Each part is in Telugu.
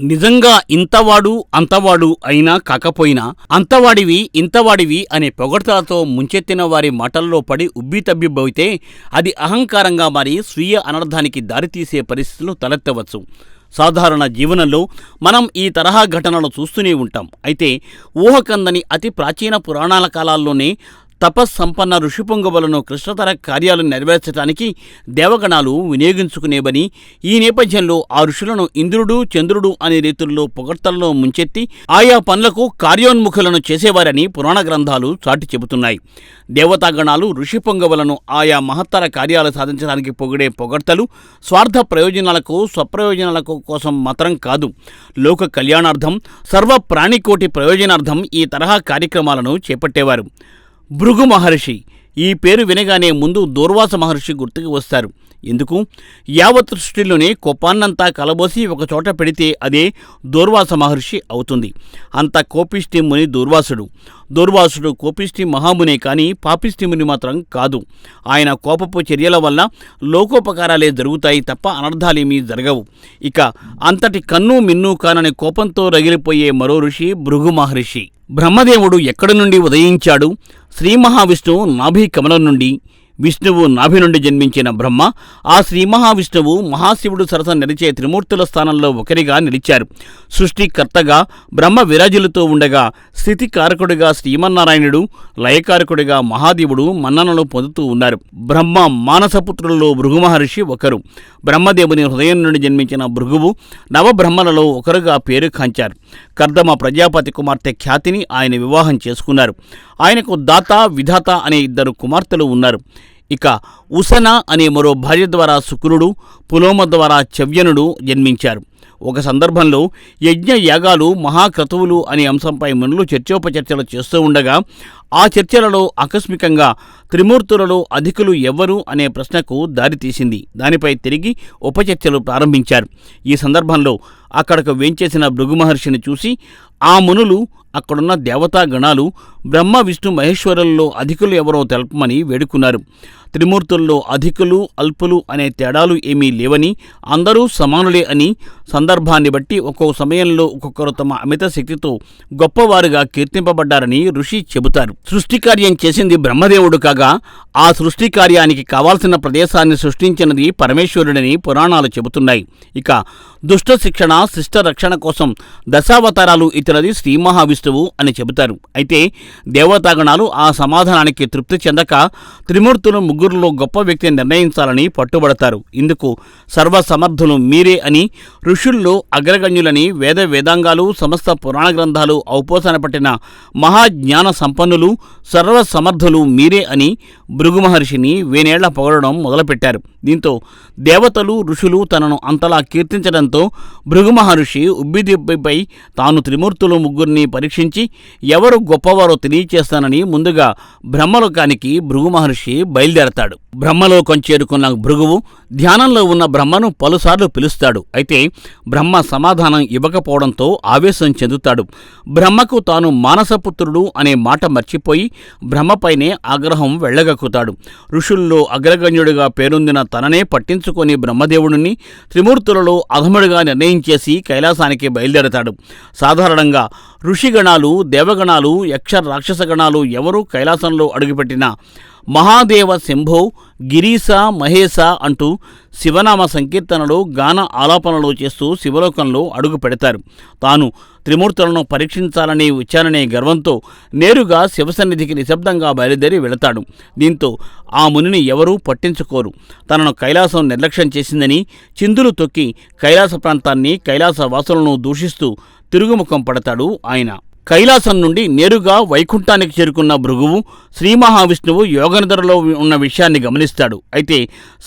నిజంగా ఇంతవాడు అంతవాడు అయినా కాకపోయినా అంతవాడివి ఇంతవాడివి అనే పొగడ్తలతో ముంచెత్తిన వారి మాటల్లో పడి ఉబ్బితబ్బిబ్బైతే అది అహంకారంగా మారి స్వీయ అనర్థానికి దారితీసే పరిస్థితులు తలెత్తవచ్చు. సాధారణ జీవనంలో మనం ఈ తరహా ఘటనలు చూస్తూనే ఉంటాం. అయితే ఊహకందని అతి ప్రాచీన పురాణాల కాలాల్లోనే తపస్సంపన్న ఋషిపొంగవులను కృష్ణతర కార్యాలు నెరవేర్చడానికి దేవగణాలు వినియోగించుకునేవని ఈ నేపథ్యంలో ఆ ఋషులను ఇంద్రుడు చంద్రుడు అనే రీతుల్లో పొగడ్తల్లో ముంచెత్తి ఆయా పనులకు కార్యోన్ముఖులను చేసేవారని పురాణ గ్రంథాలు చాటి చెబుతున్నాయి. దేవతాగణాలు ఋషి పొంగవులను ఆయా మహత్తర కార్యాలు సాధించడానికి పొగిడే పొగడ్తలు స్వార్థ ప్రయోజనాలకు స్వప్రయోజనాలకు కోసం మాత్రం కాదు. లోక కళ్యాణార్థం సర్వ ప్రాణికోటి ప్రయోజనార్థం ఈ తరహా కార్యక్రమాలను చేపట్టేవారు. భృగు మహర్షి. ఈ పేరు వినగానే ముందు దూర్వాస మహర్షి గుర్తుకు వస్తారు. ఎందుకు? యావత్ సృష్టిలోనే కోపాన్నంతా కలబోసి ఒకచోట పెడితే అదే దూర్వాస మహర్షి అవుతుంది. అంత కోపిష్టి ముని దూర్వాసుడు. దూర్వాసుడు కోపిష్టి మహామునే కానీ పాపిష్టి ముని మాత్రం కాదు. ఆయన కోపపు చర్యల వల్ల లోకోపకారాలే జరుగుతాయి తప్ప అనర్థాలేమీ జరగవు. ఇక అంతటి కన్ను మిన్ను కానని కోపంతో రగిలిపోయే మరో ఋషి భృగు మహర్షి. బ్రహ్మదేవుడు ఎక్కడి నుండి ఉదయించాడు? శ్రీ మహావిష్ణువు నాభి కమలం నుండి విష్ణువు నాభి నుండి జన్మించిన బ్రహ్మ ఆ శ్రీ మహావిష్ణువు మహాశివుడు సరస నిలిచే త్రిమూర్తుల స్థానంలో ఒకరిగా నిలిచారు. సృష్టికర్తగా బ్రహ్మ విరాజులతో ఉండగా స్థితికారకుడిగా శ్రీమన్నారాయణుడు లయకారకుడిగా మహాదేవుడు మన్ననలు పొందుతూ ఉన్నారు. బ్రహ్మ మానసపుత్రులలో భృగు మహర్షి ఒకరు. బ్రహ్మదేవుని హృదయం నుండి జన్మించిన భృగువు నవబ్రహ్మలలో ఒకరుగా పేరు కాంచారు. కర్దమ ప్రజాపతి కుమార్తె ఖ్యాతిని ఆయన వివాహం చేసుకున్నారు. ఆయనకు దాత విధాత అనే ఇద్దరు కుమార్తెలు ఉన్నారు. ఇక ఉసన అనే మరో భార్య ద్వారా శుక్రుడు పులోమ ద్వారా చవ్యనుడు జన్మించారు. ఒక సందర్భంలో యజ్ఞ యాగాలు మహాక్రతువులు అనే అంశంపై మనులు చర్చోపచర్చలు చేస్తూ ఉండగా ఆ చర్చలలో ఆకస్మికంగా త్రిమూర్తులలో అధికులు ఎవ్వరు అనే ప్రశ్నకు దారితీసింది దానిపై తిరిగి ఉపచర్చలు ప్రారంభించారు. ఈ సందర్భంలో అక్కడకు వేంచేసిన భృగు మహర్షిని చూసి ఆ మునులు అక్కడున్న దేవతా గణాలు బ్రహ్మ విష్ణు మహేశ్వరుల్లో అధికులు ఎవరో తెలపమని వేడుకున్నారు. త్రిమూర్తుల్లో అధికులు అల్పులు అనే తేడాలు ఏమీ లేవని అందరూ సమానులే అని సందర్భాన్ని బట్టి ఒక్కో సమయంలో ఒక్కొక్కరు తమ అమిత శక్తితో గొప్పవారుగా కీర్తింపబడ్డారని ఋషి చెబుతారు. సృష్టి కార్యం చేసింది బ్రహ్మదేవుడు కాగా ఆ సృష్టి కార్యానికి కావాల్సిన ప్రదేశాన్ని సృష్టించినది పరమేశ్వరుడని పురాణాలు చెబుతున్నాయి. ఇక దుష్ట శిక్షణ శిష్ట రక్షణ కోసం దశావతారాలు ఇతర ఇతరది శ్రీ మహావిష్ణువు అని చెబుతారు. అయితే దేవతాగణాలు ఆ సమాధానానికి తృప్తి చెందక త్రిమూర్తులు ముగ్గురులో గొప్ప వ్యక్తిని నిర్ణయించాలని పట్టుబడతారు. ఇందుకు సర్వసమర్థులు మీరే అని ఋషుల్లో అగ్రగణ్యులని వేద వేదాంగాలు సమస్త పురాణ గ్రంథాలు ఔపోసన పట్టిన మహాజ్ఞాన సంపన్నులు సర్వసమర్థులు మీరే అని భృగు మహర్షిని వేనేళ్ళ పొగడడం మొదలుపెట్టారు. దీంతో దేవతలు ఋషులు తనను అంతలా కీర్తించడంతో భృగు మహర్షి ఉబ్బిదిబ్బిపై తాను త్రిమూర్తులు ముగ్గురిని పరీక్షించి ఎవరు గొప్పవారో తెలియచేస్తానని ముందుగా బ్రహ్మలోకానికి భృగు మహర్షి బయలుదేరతాడు. బ్రహ్మలోకం చేరుకున్న భృగువు ధ్యానంలో ఉన్న బ్రహ్మను పలుసార్లు పిలుస్తాడు. అయితే బ్రహ్మ సమాధానం ఇవ్వకపోవడంతో ఆవేశం చెందుతాడు. బ్రహ్మకు తాను మానసపుత్రుడు అనే మాట మర్చిపోయి బ్రహ్మపైనే ఆగ్రహం వెళ్ళగక్కుతాడు. ఋషుల్లో అగ్రగణ్యుడిగా పేరొందిన తననే పట్టించుకొని బ్రహ్మదేవుడిని త్రిమూర్తులలో అధముడిగా నిర్ణయించేసి కైలాసానికి బయలుదేరతాడు. సాధారణంగా ఋషిగణాలు దేవగణాలు యక్ష రాక్షసగణాలు ఎవరూ ఎవరు కైలాసంలో అడుగుపెట్టినా మహాదేవ శంభో గిరీశ మహేశ అంటూ శివనామ సంకీర్తనలు గాన ఆలాపనలు చేస్తూ శివలోకంలో అడుగు పెడతారు. తాను త్రిమూర్తులను పరీక్షించాలని వచ్చాననే గర్వంతో నేరుగా శివసన్నిధికి నిశ్శబ్దంగా బయలుదేరి వెళతాడు. దీంతో ఆ మునిని ఎవరూ పట్టించుకోరు. తనను కైలాసం నిర్లక్ష్యం చేసిందని చిందులు తొక్కి కైలాస ప్రాంతాన్ని కైలాస వాసులను దూషిస్తూ తిరుగుముఖం పడతాడు ఆయన. కైలాసం నుండి నేరుగా వైకుంఠానికి చేరుకున్న భృగువు శ్రీ మహావిష్ణువు యోగనిద్రలో ఉన్న విషయాన్ని గమనిస్తాడు. అయితే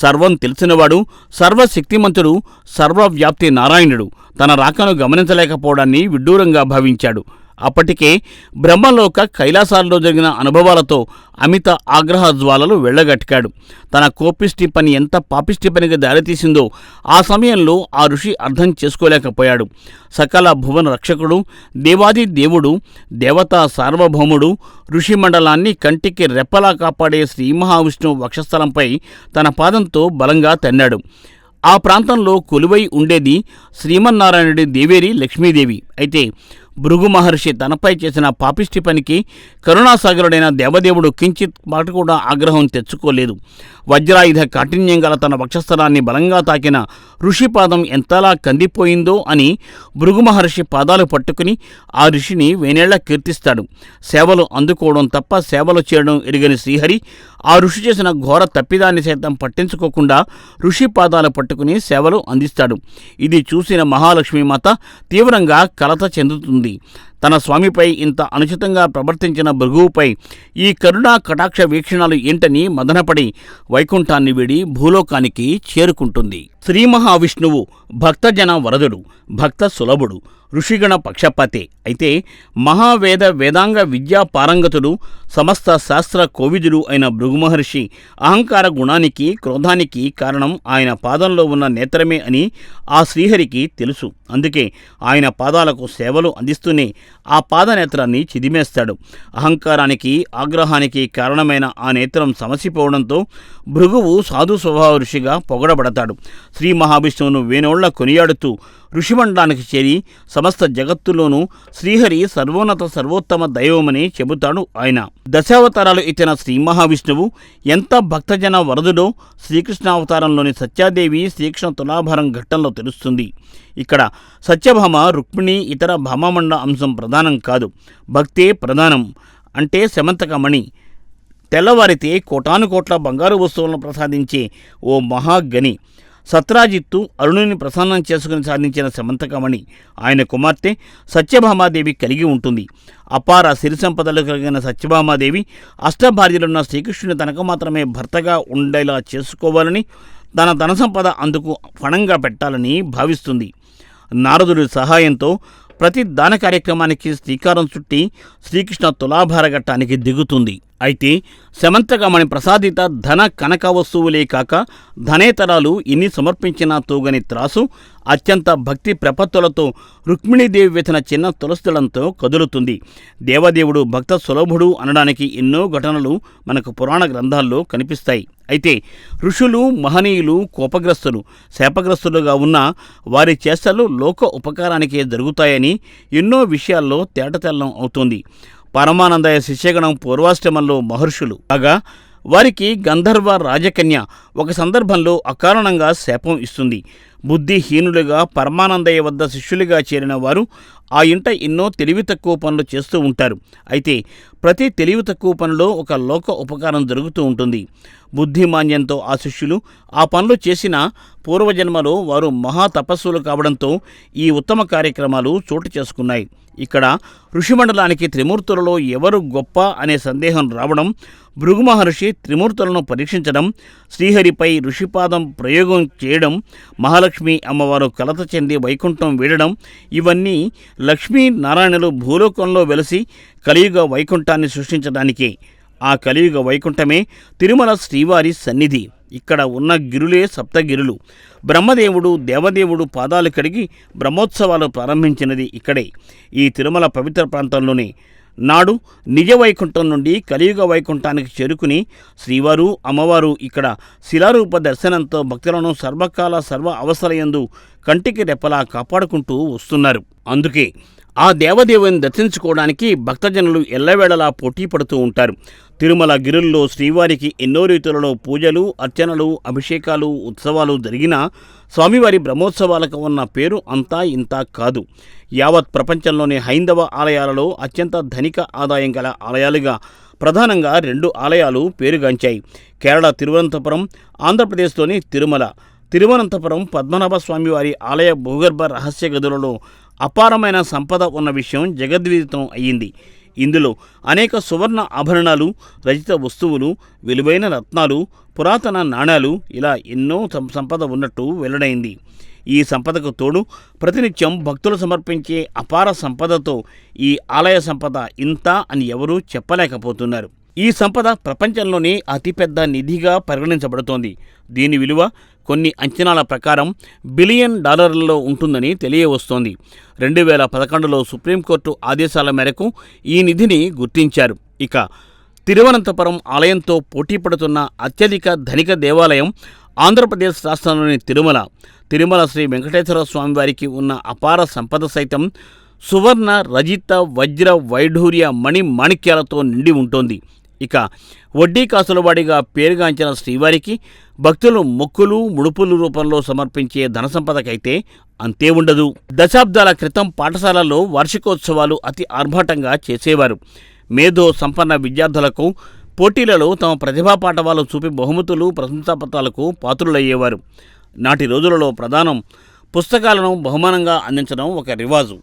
సర్వం తెలిసినవాడు సర్వశక్తిమంతుడు సర్వవ్యాప్తి నారాయణుడు తన రాకను గమనించలేకపోవడాన్ని విడ్డూరంగా భావించాడు. అప్పటికే బ్రహ్మలోక కైలాసాల్లో జరిగిన అనుభవాలతో అమిత ఆగ్రహ జ్వాలలు వెళ్ళగట్టాడు తన కోపిష్టి పని ఎంత పాపిష్టి పనికి దారితీసిందో ఆ సమయంలో ఆ ఋషి అర్థం చేసుకోలేకపోయాడు. సకల భువన రక్షకుడు దేవాది దేవుడు దేవతా సార్వభౌముడు ఋషి మండలాన్ని కంటికి రెప్పలా కాపాడే శ్రీ మహావిష్ణువు వక్షస్థలంపై తన పాదంతో బలంగా తన్నాడు. ఆ ప్రాంతంలో కొలువై ఉండేది శ్రీమన్నారాయణుడి దేవేరి లక్ష్మీదేవి. అయితే భృగు మహర్షి తనపై చేసిన పాపిష్టి పనికి కరుణాసాగరుడైన దేవదేవుడు కించిత్ మాట కూడా ఆగ్రహం తెచ్చుకోలేదు. వజ్రాయుధ కాఠిన్యం గల తన వక్షస్థలాన్ని బలంగా తాకిన ఋషిపాదం ఎంతలా కందిపోయిందో అని భృగు మహర్షి పాదాలు పట్టుకుని ఆ ఋషిని వేనేళ్ళ కీర్తిస్తాడు. సేవలు అందుకోవడం తప్ప సేవలు చేయడం ఎరిగని శ్రీహరి ఆ ఋషి చేసిన ఘోర తప్పిదాన్ని సైతం పట్టించుకోకుండా ఋషి పాదాలు పట్టుకుని సేవలు అందిస్తాడు. ఇది చూసిన మహాలక్ష్మీమాత తీవ్రంగా కలత చెందుతుంది. తన స్వామిపై ఇంత అనుచితంగా ప్రవర్తించిన భృగువుపై ఈ కరుణా కటాక్ష వీక్షణాలు ఏంటని మదనపడి వైకుంఠాన్ని వీడి భూలోకానికి చేరుకుంటుంది. శ్రీ మహావిష్ణువు భక్తజన వరదుడు భక్త సులభుడు ఋషిగణ పక్షపాతే. అయితే మహావేద వేదాంగ విద్యా పారంగతుడు సమస్త శాస్త్ర కోవిదుడు అయిన భృగుమహర్షి అహంకార గుణానికి క్రోధానికి కారణం ఆయన పాదంలో ఉన్న నేత్రమే అని ఆ శ్రీహరికి తెలుసు. అందుకే ఆయన పాదాలకు సేవలు అందిస్తూనే ఆ పాదనేత్రాన్ని చిదిమేస్తాడు. అహంకారానికి ఆగ్రహానికి కారణమైన ఆ నేత్రం సమసిపోవడంతో భృగువు సాధు స్వభావ ఋషిగా పొగడబడతాడు. శ్రీ మహావిష్ణువును వేణోళ్ళ కొనియాడుతూ ఋషిమండలానికి చేరి సమస్త జగత్తులోనూ శ్రీహరి సర్వోన్నత సర్వోత్తమ దైవమని చెబుతాడు ఆయన. దశావతారాలు ఇచ్చిన శ్రీ మహావిష్ణువు ఎంత భక్తజన వరదుడో శ్రీకృష్ణావతారంలోని సత్యాదేవి శ్రీకృష్ణ తులాభారం ఘట్టంలో తెలుస్తుంది. ఇక్కడ సత్యభామ రుక్మిణి ఇతర భామమండ అంశం ప్రధానం కాదు. భక్తే ప్రధానం అంటే శమంతకమణి. తెల్లవారితే కోటాను కోట్ల బంగారు వస్తువులను ప్రసాదించే ఓ మహాగని సత్రాజిత్తు అరుణుని ప్రసన్నం చేసుకుని సాధించిన సమంతకమణి ఆయన కుమార్తె సత్యభామాదేవి కలిగి ఉంటుంది. అపార సిరి సంపదలు కలిగిన సత్యభామాదేవి అష్టభార్యలున్న శ్రీకృష్ణుని తనకు మాత్రమే భర్తగా ఉండేలా చేసుకోవాలని తన ధన సంపద అందుకు ఫణంగా పెట్టాలని భావిస్తుంది. నారదుడి సహాయంతో ప్రతి దాన కార్యక్రమానికి శ్రీకారం చుట్టి శ్రీకృష్ణ తులాభారఘట్టానికి దిగుతుంది. అయితే శమంతకమణి ప్రసాదిత ధన కనక వస్తువులే కాక ధనేతరాలు ఇన్ని సమర్పించినా తూగని త్రాసు అత్యంత భక్తి ప్రపత్తులతో రుక్మిణీదేవి వేసిన చిన్న తులస్థలంతో కదులుతుంది. దేవదేవుడు భక్త సులభుడు అనడానికి ఎన్నో ఘటనలు మనకు పురాణ గ్రంథాల్లో కనిపిస్తాయి. అయితే ఋషులు మహనీయులు కోపగ్రస్తులు శాపగ్రస్తులుగా ఉన్న వారి చేష్టలు లోక ఉపకారానికే జరుగుతాయని ఎన్నో విషయాల్లో తేటతెల్లం అవుతుంది. పరమానందయ శిష్యగణం పూర్వాశ్రమంలో మహర్షులు. కాగా వారికి గంధర్వ రాజకన్య ఒక సందర్భంలో అకారణంగా శాపం ఇస్తుంది. బుద్ధిహీనులుగా పరమానందయ్య వద్ద శిష్యులుగా చేరిన వారు ఆ ఇంట ఎన్నో తెలివి తక్కువ పనులు చేస్తూ ఉంటారు. అయితే ప్రతి తెలివి తక్కువ పనిలో ఒక లోక ఉపకారం జరుగుతూ ఉంటుంది. బుద్ధిమాన్యంతో ఆ శిష్యులు ఆ పనులు చేసిన పూర్వజన్మలో వారు మహా తపస్సులు కావడంతో ఈ ఉత్తమ కార్యక్రమాలు చోటు చేసుకున్నాయి. ఇక్కడ ఋషిమండలానికి త్రిమూర్తులలో ఎవరు గొప్ప అనే సందేహం రావడం భృగు మహర్షి త్రిమూర్తులను పరీక్షించడం శ్రీహరిపై ఋషిపాదం ప్రయోగం చేయడం మహాలక్ష్మి అమ్మవారు కలత చెంది వైకుంఠం వీడడం ఇవన్నీ లక్ష్మీ నారాయణులు భూలోకంలో వెలసి కలియుగ వైకుంఠాన్ని సృష్టించడానికే. ఆ కలియుగ వైకుంఠమే తిరుమల శ్రీవారి సన్నిధి. ఇక్కడ ఉన్న గిరులే సప్తగిరులు. బ్రహ్మదేవుడు దేవదేవుడు పాదాలు కడిగి బ్రహ్మోత్సవాలు ప్రారంభించినది ఇక్కడే. ఈ తిరుమల పవిత్ర ప్రాంతంలోనే నాడు నిజ వైకుంఠం నుండి కలియుగ వైకుంఠానికి చేరుకుని శ్రీవారు అమ్మవారు ఇక్కడ శిలారూప దర్శనంతో భక్తులను సర్వకాల సర్వ అవసరయందు కంటికి రెప్పలా కాపాడుకుంటూ వస్తున్నారు. అందుకే ఆ దేవదేవుని దర్శించుకోవడానికి భక్తజనులు ఎల్లవేళలా పోటీ పడుతూ ఉంటారు. తిరుమల గిరుల్లో శ్రీవారికి ఎన్నో రీతులలో పూజలు అర్చనలు అభిషేకాలు ఉత్సవాలు జరిగినా స్వామివారి బ్రహ్మోత్సవాలకు ఉన్న పేరు అంతా ఇంతా కాదు. యావత్ ప్రపంచంలోని హైందవ ఆలయాలలో అత్యంత ధనిక ఆదాయం గల ఆలయాలుగా ప్రధానంగా రెండు ఆలయాలు పేరుగాంచాయి. కేరళ తిరువనంతపురం ఆంధ్రప్రదేశ్లోని తిరుమల. తిరువనంతపురం పద్మనాభ స్వామివారి ఆలయ భూగర్భ రహస్య గదులలో అపారమైన సంపద ఉన్న విషయం జగద్విదితం అయ్యింది. ఇందులో అనేక సువర్ణ ఆభరణాలు రచిత వస్తువులు విలువైన రత్నాలు పురాతన నాణాలు ఇలా ఎన్నో సం- సంపద ఉన్నట్టు వెల్లడైంది. ఈ సంపదకు తోడు ప్రతినిత్యం భక్తులు సమర్పించే అపార సంపదతో ఈ ఆలయ సంపద ఇంత అని ఎవరూ చెప్పలేకపోతున్నారు. ఈ సంపద ప్రపంచంలోనే అతిపెద్ద నిధిగా పరిగణించబడుతోంది. దీని విలువ కొన్ని అంచనాల ప్రకారం బిలియన్ డాలర్లలో ఉంటుందని తెలియవస్తోంది. రెండు వేల పదకొండులో సుప్రీంకోర్టు ఆదేశాల మేరకు ఈ నిధిని గుర్తించారు. ఇక తిరువనంతపురం ఆలయంతో పోటీ పడుతున్న అత్యధిక ధనిక దేవాలయం ఆంధ్రప్రదేశ్ రాష్ట్రంలోని తిరుమల. తిరుమల శ్రీ వెంకటేశ్వర స్వామివారికి ఉన్న అపార సంపద సైతం సువర్ణ రజిత వజ్ర వైఢూర్య మణి మాణిక్యాలతో నిండి ఉంటుంది. ఇక వడ్డీ కాసులవాడిగా పేరుగాంచిన శ్రీవారికి భక్తులు మొక్కులు ముడుపులు రూపంలో సమర్పించే ధన సంపదకైతే అంతే ఉండదు. దశాబ్దాల క్రితం పాఠశాలల్లో వార్షికోత్సవాలు అతి ఆర్భాటంగా చేసేవారు. మేధో సంపన్న విద్యార్థులకు పోటీలలో తమ ప్రతిభా పాఠవాలు చూపి బహుమతులు ప్రశంసాపత్రాలకు పాత్రులయ్యేవారు. నాటి రోజులలో ప్రధానం పుస్తకాలను బహుమానంగా అందించడం ఒక రివాజు.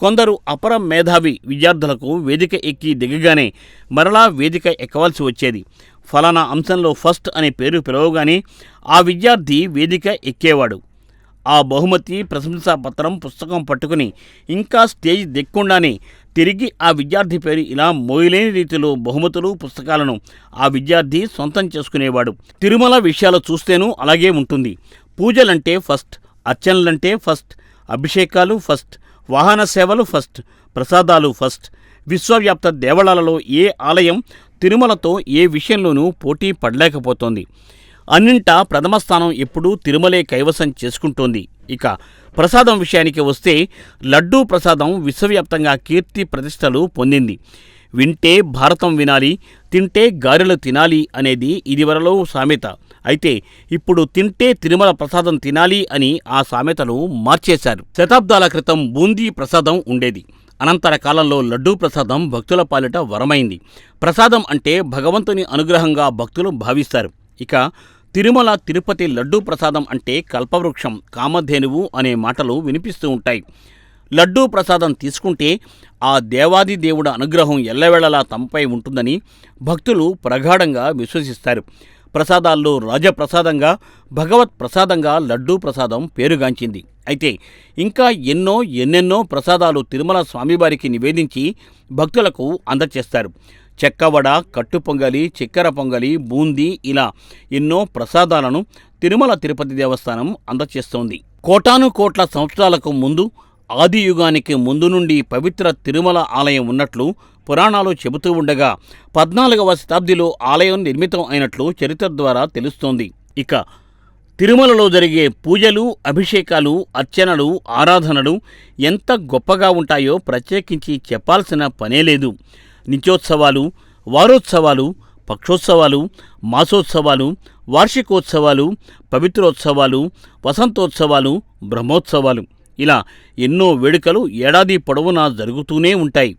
కొందరు అపర మేధావి విద్యార్థులకు వేదిక ఎక్కి దిగగానే మరలా వేదిక ఎక్కవలసి వచ్చేది. ఫలానా అంశంలో ఫస్ట్ అనే పేరు పిలవగానే ఆ విద్యార్థి వేదిక ఎక్కేవాడు. ఆ బహుమతి ప్రశంసా పత్రం పుస్తకం పట్టుకుని ఇంకా స్టేజ్ దిక్కుండానే తిరిగి ఆ విద్యార్థి పేరు ఇలా మోయలేని రీతిలో బహుమతులు పుస్తకాలను ఆ విద్యార్థి సొంతం చేసుకునేవాడు. తిరుమల విషయాలు చూస్తేనూ అలాగే ఉంటుంది. పూజలంటే ఫస్ట్ అర్చనలంటే ఫస్ట్ అభిషేకాలు ఫస్ట్ వాహన సేవలు ఫస్ట్ ప్రసాదాలు ఫస్ట్. విశ్వవ్యాప్త దేవాలయాలలో ఏ ఆలయం తిరుమలతో ఏ విషయంలోనూ పోటీ పడలేకపోతోంది. అన్నింటా ప్రథమ స్థానం ఎప్పుడూ తిరుమలే కైవసం చేసుకుంటోంది. ఇక ప్రసాదం విషయానికి వస్తే లడ్డూ ప్రసాదం విశ్వవ్యాప్తంగా కీర్తి ప్రతిష్టలు పొందింది. వింటే భారతం వినాలి తింటే గారెలు తినాలి అనేది ఇదివరలో సామెత. అయితే ఇప్పుడు తింటే తిరుమల ప్రసాదం తినాలి అని ఆ సామెతను మార్చేశారు. శతాబ్దాల క్రితం బూందీ ప్రసాదం ఉండేది. అనంతర కాలంలో లడ్డూ ప్రసాదం భక్తుల పాలిట వరమైంది. ప్రసాదం అంటే భగవంతుని అనుగ్రహంగా భక్తులు భావిస్తారు. ఇక తిరుమల తిరుపతి లడ్డూ ప్రసాదం అంటే కల్పవృక్షం కామధేనువు అనే మాటలు వినిపిస్తూ ఉంటాయి. లడ్డూ ప్రసాదం తీసుకుంటే ఆ దేవాది దేవుడ అనుగ్రహం ఎల్లవేళలా తమపై ఉంటుందని భక్తులు ప్రగాఢంగా విశ్వసిస్తారు. ప్రసాదాల్లో రాజప్రసాదంగా భగవత్ ప్రసాదంగా లడ్డూ ప్రసాదం పేరుగాంచింది. అయితే ఇంకా ఎన్నో ఎన్నెన్నో ప్రసాదాలు తిరుమల స్వామివారికి నివేదించి భక్తులకు అందచేస్తారు. చెక్కవడ కట్టు పొంగలి చక్కెర పొంగలి బూందీ ఇలా ఎన్నో ప్రసాదాలను తిరుమల తిరుపతి దేవస్థానం అందచేస్తోంది. కోటాను కోట్ల సంవత్సరాలకు ముందు ఆది యుగానికి ముందు నుండి పవిత్ర తిరుమల ఆలయం ఉన్నట్లు పురాణాలు చెబుతూ ఉండగా పద్నాలుగవ శతాబ్దిలో ఆలయం నిర్మితం అయినట్లు చరిత్ర ద్వారా తెలుస్తోంది. ఇక తిరుమలలో జరిగే పూజలు అభిషేకాలు అర్చనలు ఆరాధనలు ఎంత గొప్పగా ఉంటాయో ప్రత్యేకించి చెప్పాల్సిన పనే లేదు. నిత్యోత్సవాలు వారోత్సవాలు పక్షోత్సవాలు మాసోత్సవాలు వార్షికోత్సవాలు పవిత్రోత్సవాలు వసంతోత్సవాలు బ్రహ్మోత్సవాలు ఇలా ఎన్నో వేడుకలు ఏడాది పొడవునా జరుగుతూనే ఉంటాయి.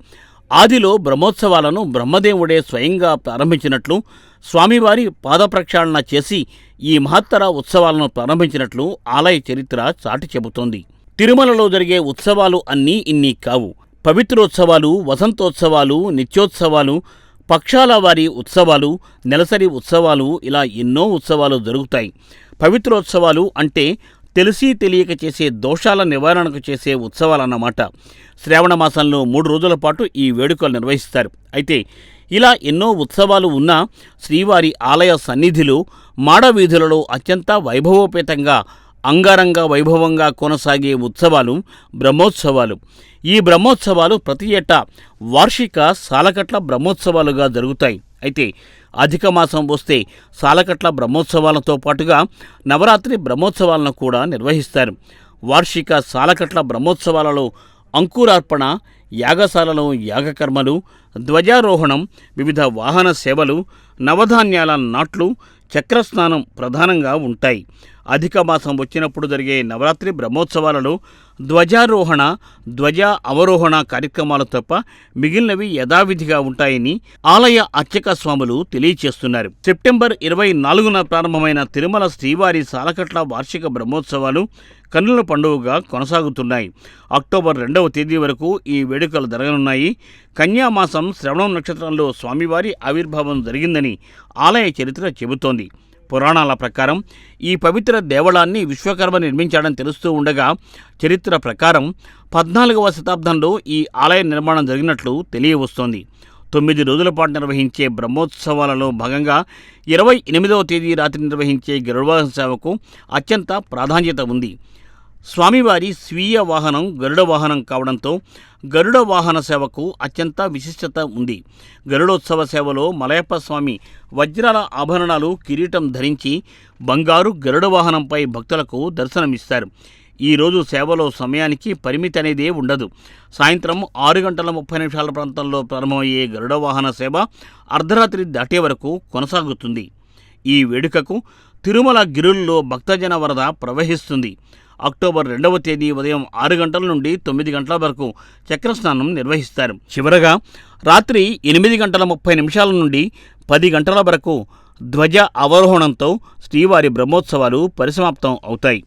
ఆదిలో బ్రహ్మోత్సవాలను బ్రహ్మదేవుడే స్వయంగా ప్రారంభించినట్లు స్వామివారి పాదప్రక్షాళన చేసి ఈ మహత్తర ఉత్సవాలను ప్రారంభించినట్లు ఆలయ చరిత్ర చాటి చెబుతోంది. తిరుమలలో జరిగే ఉత్సవాలు అన్నీ ఇన్ని కావు. పవిత్రోత్సవాలు వసంతోత్సవాలు నిత్యోత్సవాలు పక్షాల వారి ఉత్సవాలు నెలసరి ఉత్సవాలు ఇలా ఎన్నో ఉత్సవాలు జరుగుతాయి. పవిత్రోత్సవాలు అంటే తెలిసి తెలియక చేసే దోషాల నివారణకు చేసే ఉత్సవాలన్నమాట. శ్రావణ మాసంలో మూడు రోజుల పాటు ఈ వేడుకలు నిర్వహిస్తారు. అయితే ఇలా ఎన్నో ఉత్సవాలు ఉన్నా శ్రీవారి ఆలయ సన్నిధిలో మాడవీధులలో అత్యంత వైభవోపేతంగా అంగరంగ వైభవంగా కొనసాగే ఉత్సవాలు బ్రహ్మోత్సవాలు. ఈ బ్రహ్మోత్సవాలు ప్రతి ఏటా వార్షిక సాలకట్ల బ్రహ్మోత్సవాలుగా జరుగుతాయి. అయితే అధిక మాసం వస్తే సాలకట్ల బ్రహ్మోత్సవాలతో పాటుగా నవరాత్రి బ్రహ్మోత్సవాలను కూడా నిర్వహిస్తారు. వార్షిక సాలకట్ల బ్రహ్మోత్సవాలలో అంకురార్పణ యాగశాలలో యాగకర్మలు ధ్వజారోహణం వివిధ వాహన సేవలు నవధాన్యాల నాట్లు చక్రస్నానం ప్రధానంగా ఉంటాయి. అధిక మాసం వచ్చినప్పుడు జరిగే నవరాత్రి బ్రహ్మోత్సవాలలో ధ్వజారోహణ ధ్వజ అవరోహణ కార్యక్రమాలు తప్ప మిగిలినవి యథావిధిగా ఉంటాయని ఆలయ అర్చక స్వాములు తెలియచేస్తున్నారు. సెప్టెంబర్ ఇరవై నాలుగున ప్రారంభమైన తిరుమల శ్రీవారి సాలకట్ల వార్షిక బ్రహ్మోత్సవాలు కన్నుల పండుగగా కొనసాగుతున్నాయి. అక్టోబర్ రెండవ తేదీ వరకు ఈ వేడుకలు జరగనున్నాయి. కన్యామాసం శ్రవణం నక్షత్రంలో స్వామివారి ఆవిర్భావం జరిగిందని ఆలయ చరిత్ర చెబుతోంది. పురాణాల ప్రకారం ఈ పవిత్ర దేవళాన్ని విశ్వకర్మ నిర్మించాడని తెలుస్తూ ఉండగా చరిత్ర ప్రకారం పద్నాలుగవ శతాబ్దంలో ఈ ఆలయ నిర్మాణం జరిగినట్లు తెలియవస్తోంది. తొమ్మిది రోజుల పాటు నిర్వహించే బ్రహ్మోత్సవాలలో భాగంగా ఇరవై ఎనిమిదవ తేదీ రాత్రి నిర్వహించే గరుడవాహన సేవకు అత్యంత ప్రాధాన్యత ఉంది. స్వామివారి స్వీయ వాహనం గరుడ వాహనం కావడంతో గరుడ వాహన సేవకు అత్యంత విశిష్టత ఉంది. గరుడోత్సవ సేవలో మలయప్ప స్వామి వజ్రాల ఆభరణాలు కిరీటం ధరించి బంగారు గరుడ వాహనంపై భక్తులకు దర్శనమిస్తారు. ఈరోజు సేవలో సమయానికి పరిమితి అనేదే ఉండదు. సాయంత్రం ఆరు గంటల ముప్పై నిమిషాల ప్రాంతంలో ప్రారంభమయ్యే గరుడ వాహన సేవ అర్ధరాత్రి దాటే వరకు కొనసాగుతుంది. ఈ వేడుకకు తిరుమల గిరుల్లో భక్తజన వరద ప్రవహిస్తుంది. అక్టోబర్ రెండవ తేదీ ఉదయం ఆరు గంటల నుండి తొమ్మిది గంటల వరకు చక్రస్నానం నిర్వహిస్తారు. చివరగా రాత్రి ఎనిమిది గంటల ముప్పై నిమిషాల నుండి పది గంటల వరకు ధ్వజ అవరోహణంతో శ్రీవారి బ్రహ్మోత్సవాలు పరిసమాప్తం అవుతాయి.